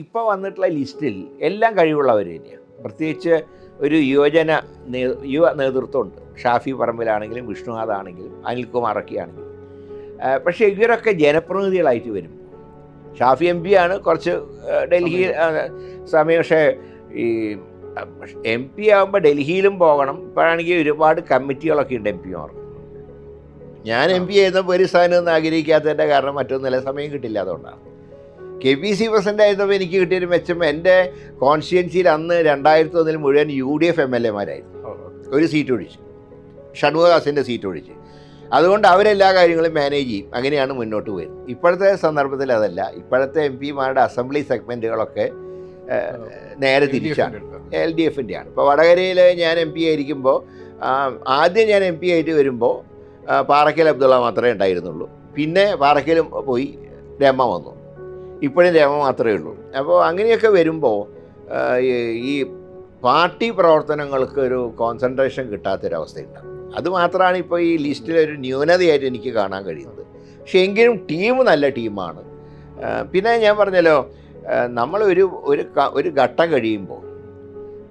ഇപ്പോൾ വന്നിട്ടുള്ള ലിസ്റ്റിൽ എല്ലാം കഴിവുള്ളവർ തന്നെയാണ് പ്രത്യേകിച്ച് ഒരു യുവജന യുവ നേതൃത്വമുണ്ട്. ഷാഫി പറമ്പിലാണെങ്കിലും വിഷ്ണുനാഥ് ആണെങ്കിലും അനിൽകുമാർ ഒക്കെ ആണെങ്കിലും പക്ഷേ ഇവരൊക്കെ ജനപ്രതിനിധികളായിട്ട് വരും. ഷാഫി എം പി ആണ് കുറച്ച് ഡൽഹി സമയം. പക്ഷേ ഈ എം പി ആകുമ്പോൾ ഡൽഹിയിലും പോകണം. ഇപ്പോഴാണെങ്കിൽ ഒരുപാട് കമ്മിറ്റികളൊക്കെ ഉണ്ട് എം പിമാർക്ക് ഞാൻ എം പി ആയിരുന്നപ്പോൾ ഒരു സ്ഥാനം ഒന്നും ആഗ്രഹിക്കാത്തതിന്റെ കാരണം മറ്റൊന്നുമില്ല. സമയം കിട്ടില്ല അതുകൊണ്ടാണ്. കെ പി സി പ്രസിഡന്റ് ആയിരുന്നപ്പോൾ എനിക്ക് കിട്ടിയൊരു മെച്ചം. എന്റെ കോൺസ്റ്റിറ്റ്യൻസിയിൽ അന്ന് രണ്ടായിരത്തി ഒന്നിൽ മുഴുവൻ U D F M L എമാരായിരുന്നു. ഒരു സീറ്റ് ഒഴിച്ച്. ഷൺമുഖദാസിന്റെ സീറ്റ് ഒഴിച്ച്. അതുകൊണ്ട് അവരെല്ലാ കാര്യങ്ങളും മാനേജ് ചെയ്യും. അങ്ങനെയാണ് മുന്നോട്ട് പോയത്. ഇപ്പോഴത്തെ സന്ദർഭത്തിൽ അതല്ല. ഇപ്പോഴത്തെ എം പിമാരുടെ അസംബ്ലി സെഗ്മെന്റുകളൊക്കെ നേരെ തിരിച്ചാണ്. എൽ ഡി എഫിന്റെ ആണ് ഇപ്പോൾ വടകരയിൽ ഞാൻ എം പി ആയിരിക്കുമ്പോൾ ആദ്യം ഞാൻ എം പി ആയിട്ട് വരുമ്പോൾ പാറക്കൽ അബ്ദുള്ള മാത്രമേ ഉണ്ടായിരുന്നുള്ളൂ. പിന്നെ പാറക്കലും പോയി രമ വന്നു. ഇപ്പോഴും രമ മാത്രമേ ഉള്ളൂ. അപ്പോൾ അങ്ങനെയൊക്കെ വരുമ്പോൾ ഈ- പാർട്ടി പ്രവർത്തനങ്ങൾക്ക് ഒരു കോൺസെൻട്രേഷൻ കിട്ടാത്തൊരവസ്ഥയുണ്ടാകും അതുമാത്രമാണ് ഇപ്പോൾ ഈ ലിസ്റ്റിലൊരു ന്യൂനതയായിട്ട് എനിക്ക് കാണാൻ കഴിയുന്നത്. പക്ഷേ എങ്കിലും ടീം നല്ല ടീമാണ്. പിന്നെ ഞാൻ പറഞ്ഞല്ലോ നമ്മൾ ഒരു ഒരു ഒരു ഘട്ടം കഴിയുമ്പോൾ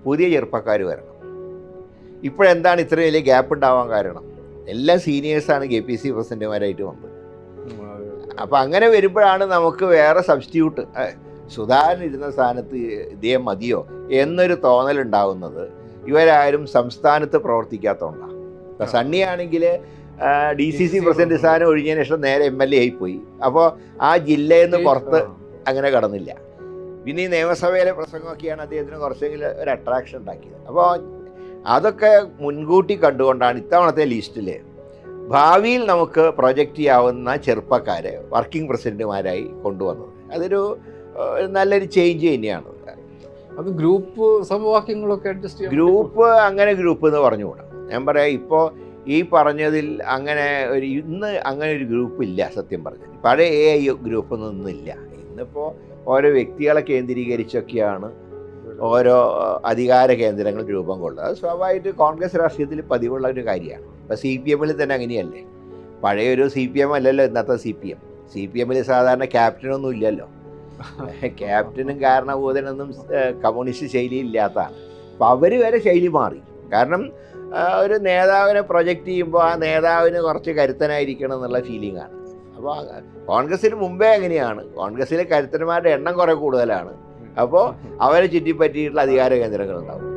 പുതിയ ചെറുപ്പക്കാർ വരണം. ഇപ്പോഴെന്താണ് ഇത്രയും വലിയ ഗ്യാപ്പ് ഉണ്ടാവാൻ കാരണം? എല്ലാ സീനിയേഴ്സാണ് കെ പി സി പ്രസിഡന്റുമാരായിട്ട് വന്നത്. അപ്പോൾ അങ്ങനെ വരുമ്പോഴാണ് നമുക്ക് വേറെ സബ്സ്റ്റിറ്റ്യൂട്ട് സുധാകരൻ ഇരുന്ന സ്ഥാനത്ത് ഇതേ മതിയോ എന്നൊരു തോന്നലുണ്ടാകുന്നത് ഇവരാരും സംസ്ഥാനത്ത് പ്രവർത്തിക്കാത്തതുകൊണ്ടാണ് ഇപ്പം സണ്ണിയാണെങ്കിൽ ഡി സി സി പ്രസിഡന്റ് സ്ഥാനം ഒഴിഞ്ഞതിന് ശേഷം നേരെ എം എൽ എ ആയിപ്പോയി അപ്പോൾ ആ ജില്ലയിൽ നിന്ന് പുറത്ത് അങ്ങനെ കടന്നില്ല. പിന്നെ ഈ നിയമസഭയിലെ പ്രസംഗമൊക്കെയാണ് അദ്ദേഹത്തിന് കുറച്ചെങ്കിലും ഒരു അട്രാക്ഷൻ ഉണ്ടാക്കിയത്. അപ്പോൾ അതൊക്കെ മുൻകൂട്ടി കണ്ടുകൊണ്ടാണ് ഇത്തവണത്തെ ലിസ്റ്റിൽ ഭാവിയിൽ നമുക്ക് പ്രൊജക്റ്റ് ചെയ്യാവുന്ന ചെറുപ്പക്കാരെ വർക്കിംഗ് പ്രസിഡന്റുമാരായി കൊണ്ടുവന്നത്. അതൊരു നല്ലൊരു ചേഞ്ച് തന്നെയാണ്. അത് ഗ്രൂപ്പ് സമവാക്യങ്ങളൊക്കെ അഡ്ജസ്റ്റ് ഗ്രൂപ്പ് അങ്ങനെ ഗ്രൂപ്പ് എന്ന് പറഞ്ഞുകൂടാ. ഞാൻ പറയാം ഇപ്പോൾ ഈ പറഞ്ഞതിൽ അങ്ങനെ ഒരു ഇന്ന് അങ്ങനെ ഒരു ഗ്രൂപ്പ് ഇല്ല സത്യം പറഞ്ഞാൽ. പഴയ എ ഐ ഗ്രൂപ്പ് ഒന്നും ഇല്ല ഇന്നിപ്പോൾ ഓരോ വ്യക്തികളെ കേന്ദ്രീകരിച്ചൊക്കെയാണ് ഓരോ അധികാര കേന്ദ്രങ്ങൾ രൂപം കൊള്ളുക. അത് സ്വാഭാവികമായിട്ട് കോൺഗ്രസ് രാഷ്ട്രീയത്തിൽ പതിവുള്ള ഒരു കാര്യമാണ്. ഇപ്പോൾ സി പി എമ്മിൽ തന്നെ അങ്ങനെയല്ലേ? പഴയൊരു സി പി എം അല്ലല്ലോ ഇന്നത്തെ C P M. C P എമ്മിൽ സാധാരണ ക്യാപ്റ്റനൊന്നും ഇല്ലല്ലോ. ക്യാപ്റ്റനും കാരണഭൂതനൊന്നും കമ്മ്യൂണിസ്റ്റ് ശൈലി ഇല്ലാത്തതാണ്. അപ്പോൾ അവർ വരെ ശൈലി മാറി. കാരണം ഒരു നേതാവിനെ പ്രൊജക്റ്റ് ചെയ്യുമ്പോൾ ആ നേതാവിന് കുറച്ച് കരുത്തനായിരിക്കണം എന്നുള്ള ഫീലിംഗ് ആണ്. അപ്പോൾ കോൺഗ്രസ്സിന് മുമ്പേ അങ്ങനെയാണ്. കോൺഗ്രസ്സിലെ കരുത്തന്മാരുടെ എണ്ണം കുറേ കൂടുതലാണ്. അപ്പോൾ അവരെ ചുറ്റിപ്പറ്റിയിട്ടുള്ള അധികാര കേന്ദ്രങ്ങളുണ്ടാവും.